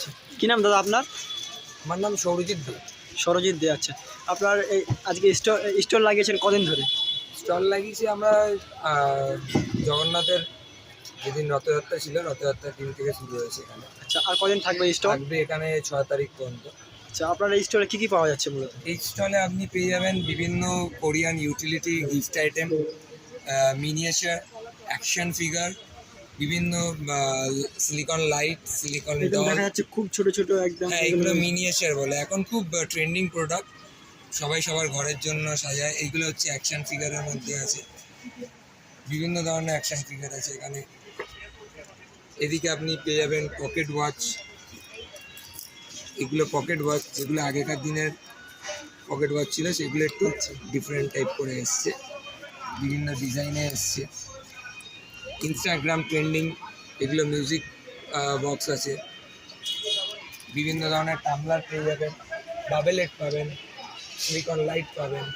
আচ্ছা কি নাম দাদা আপনার? আমার নাম সৌরজিৎ দে। সরজিৎ দে আচ্ছা। আপনার এই আজকে স্টল স্টল লাগিয়েছেন কদিন ধরে? স্টল লাগিয়েছি আমরা জগন্নাথের যেদিন রথযাত্রা ছিল রথযাত্রার দিন থেকে শুরু হয়েছে এখানে। আচ্ছা আর কদিন থাকবে স্টল? থাকবে এখানে ছয় তারিখ পর্যন্ত। আচ্ছা আপনার এই স্টলে কী কী পাওয়া যাচ্ছে মূলত এই স্টলে আপনি পেয়ে যাবেন বিভিন্ন Korean utility gift item miniature action figure বিভিন্ন সিলিকন লাইট সিলিকন ডল খুব ছোট ছোট একদম হ্যাঁ এগুলো মিনিয়েচার বলে। এখন খুব ট্রেন্ডিং প্রোডাক্ট সবাই সবার ঘরের জন্য সাজায়। এইগুলো হচ্ছে অ্যাকশন ফিগারের মধ্যে আছে। বিভিন্ন ধরনের অ্যাকশন ফিগার আছে এখানে। এদিকে আপনি পেয়ে যাবেন পকেট ওয়াচ এগুলো পকেট ওয়াচ যেগুলো আগেকার দিনের পকেট ওয়াচ ছিল সেগুলো একটু ডিফারেন্ট টাইপ করে এসছে। বিভিন্ন ডিজাইনে এসছে। ইনস্টাগ্রাম ট্রেন্ডিং এগুলো মিউজিক বক্স আছে। বিভিন্ন ধরনের টামলার পেয়ে যাবেন বাবেলেট পাবেন সিলিকন লাইট পাবেন।